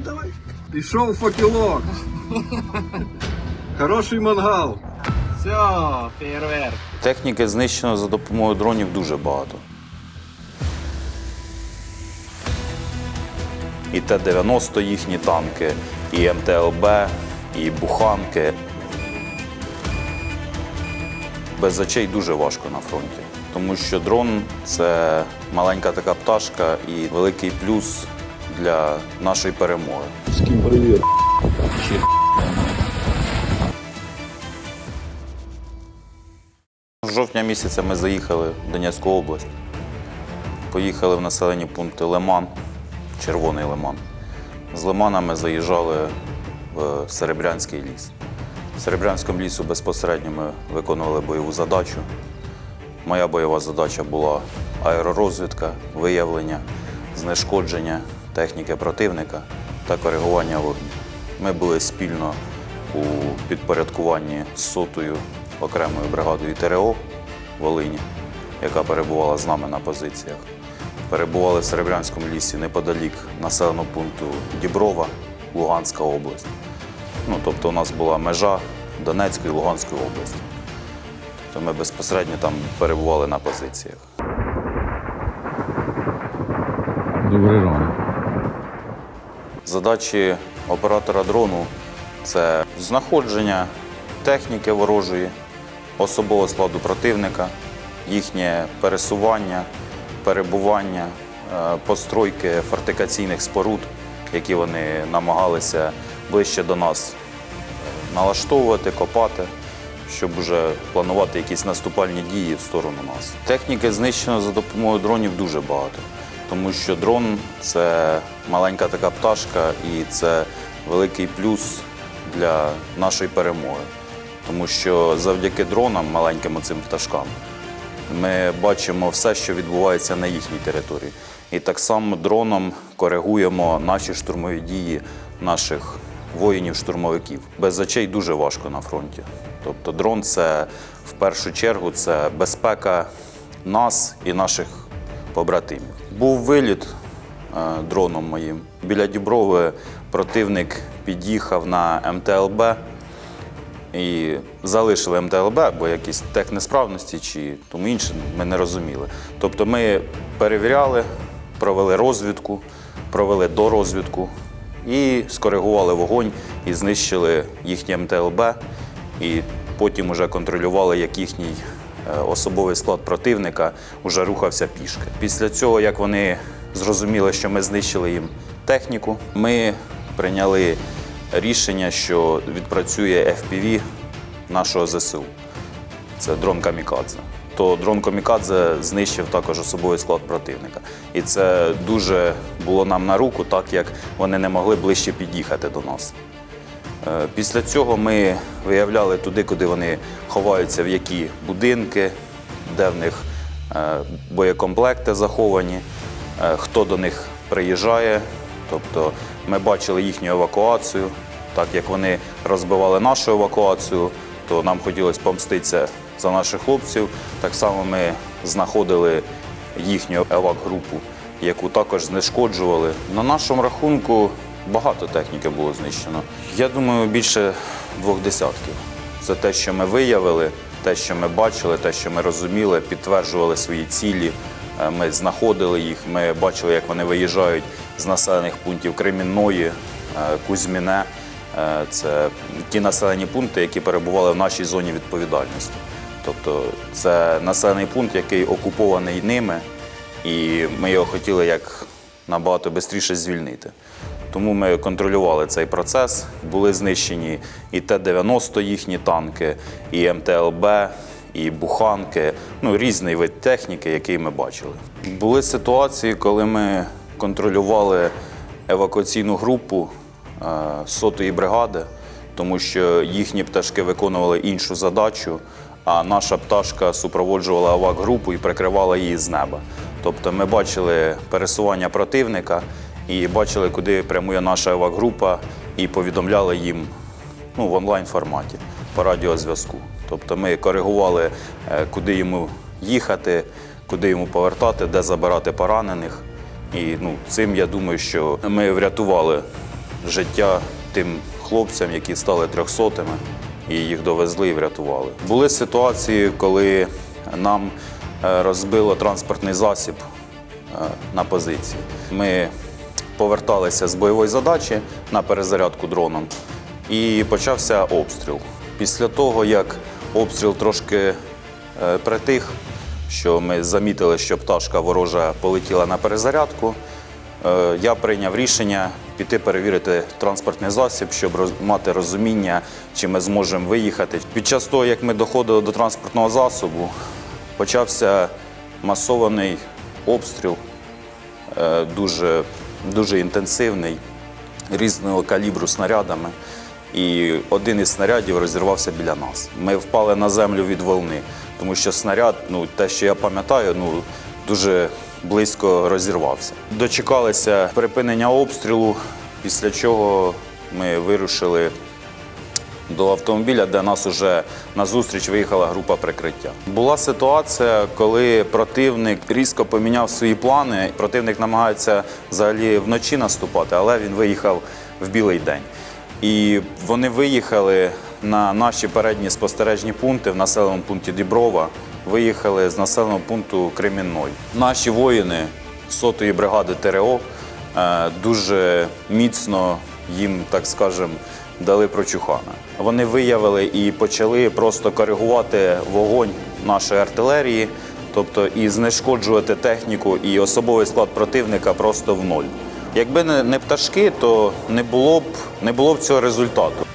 давай, давай. Пішов факелок. Хороший мангал. Все, фейерверк. Техніки знищено за допомогою дронів дуже багато. І Т-90 їхні танки, і МТЛБ, і буханки. Без очей дуже важко на фронті. Тому що дрон це маленька така пташка і великий плюс для нашої перемоги. З ким привіт. З жовтня місяця ми заїхали в Донецьку область. Поїхали в населені пункти Лиман, Червоний Лиман. З Лимана ми заїжджали в Серебрянський ліс. В Серебрянському лісу безпосередньо ми виконували бойову задачу. Моя бойова задача була аеророзвідка, виявлення, знешкодження техніки противника та коригування вогню. Ми були спільно у підпорядкуванні з сотою окремою бригадою ТРО Волині, яка перебувала з нами на позиціях. Перебували в Серебрянському лісі неподалік населеного пункту Діброва, Луганська область. Ну, тобто у нас була межа Донецької і Луганської області. Тобто ми безпосередньо там перебували на позиціях. Добрий ранок. Задачі оператора дрону це знаходження техніки ворожої, особового складу противника, їхнє пересування, перебування, е, постройки фортикаційних споруд, які вони намагалися ближче до нас е, налаштовувати, копати, щоб вже планувати якісь наступальні дії в сторону нас. Техніки знищено за допомогою дронів дуже багато, тому що дрон це маленька така пташка і це великий плюс для нашої перемоги. Тому що завдяки дронам, маленьким цим пташкам, ми бачимо все, що відбувається на їхній території. І так само дроном коригуємо наші штурмові дії наших воїнів-штурмовиків. Без очей дуже важко на фронті. Тобто дрон це в першу чергу це безпека нас і наших побратимів. Був виліт е, дроном моїм. Біля Діброви противник під'їхав на МТЛБ і залишили МТЛБ, бо якісь технесправності чи тому інше ми не розуміли. Тобто ми перевіряли, провели розвідку, провели дорозвідку і скоригували вогонь і знищили їхнє МТЛБ. І потім вже контролювали, як їхній особовий склад противника вже рухався пішки. Після цього, як вони зрозуміли, що ми знищили їм техніку, ми прийняли рішення, що відпрацює FPV нашого ЗСУ. Це дрон Камікадзе. То дрон Камікадзе знищив також особовий склад противника. І це дуже було нам на руку, так як вони не могли ближче під'їхати до нас. Е, Після цього ми виявляли туди, куди вони ховаються, в які будинки, де в них е, боєкомплекти заховані, е, хто до них приїжджає. Тобто ми бачили їхню евакуацію. Так як вони розбивали нашу евакуацію, то нам хотілося помститися за наших хлопців. Так само ми знаходили їхню евак-групу, яку також знешкоджували. На нашому рахунку багато техніки було знищено. Я думаю, більше двох десятків. Це те, що ми виявили, те, що ми бачили, те, що ми розуміли, підтверджували свої цілі. Е, Ми знаходили їх, ми бачили, як вони виїжджають з населених пунктів Кремінної, е, Кузьміне. Е, Це ті населені пункти, які перебували в нашій зоні відповідальності. Тобто це населений пункт, який окупований ними, і ми його хотіли як набагато швидше звільнити. Тому ми контролювали цей процес. Були знищені і Т-90 їхні танки, і МТЛБ, і буханки, ну різний вид техніки, який ми бачили. Були ситуації, коли ми контролювали евакуаційну групу е, сотої бригади, тому що їхні пташки виконували іншу задачу, а наша пташка супроводжувала евак-групу і прикривала її з неба. Тобто ми бачили пересування противника і бачили, куди прямує наша евак-група, і повідомляли їм ну, в онлайн форматі по радіозв'язку. Тобто ми коригували, е, куди йому їхати, куди йому повертати, де забирати поранених. І ну, цим я думаю, що ми врятували життя тим хлопцям, які стали трьохсотими, і їх довезли і врятували. Були ситуації, коли нам е, розбило транспортний засіб е, на позиції. Ми поверталися з бойової задачі на перезарядку дроном і почався обстріл. Після того, як обстріл трошки е, притих, що ми замітили, що пташка ворожа полетіла на перезарядку, е, я прийняв рішення піти перевірити транспортний засіб, щоб мати розуміння, чи ми зможемо виїхати. Під час того, як ми доходили до транспортного засобу, почався масований обстріл е, дуже, дуже інтенсивний, різного калібру снарядами. І один із снарядів розірвався біля нас. Ми впали на землю від волни, тому що снаряд, ну те, що я пам'ятаю, ну дуже близько розірвався. Дочекалися припинення обстрілу, після чого ми вирушили до автомобіля, де нас уже назустріч виїхала група прикриття. Була ситуація, коли противник різко поміняв свої плани. Противник намагається взагалі вночі наступати, але він виїхав в білий день. І вони виїхали на наші передні спостережні пункти в населеному пункті Діброва. Виїхали з населеного пункту Кремінной. Наші воїни сотої бригади ТРО е, дуже міцно їм, так скажемо, дали прочухана. Вони виявили і почали просто коригувати вогонь нашої артилерії, тобто і знешкоджувати техніку і особовий склад противника просто в ноль. Якби не, пташки, то не було б не було б цього результату.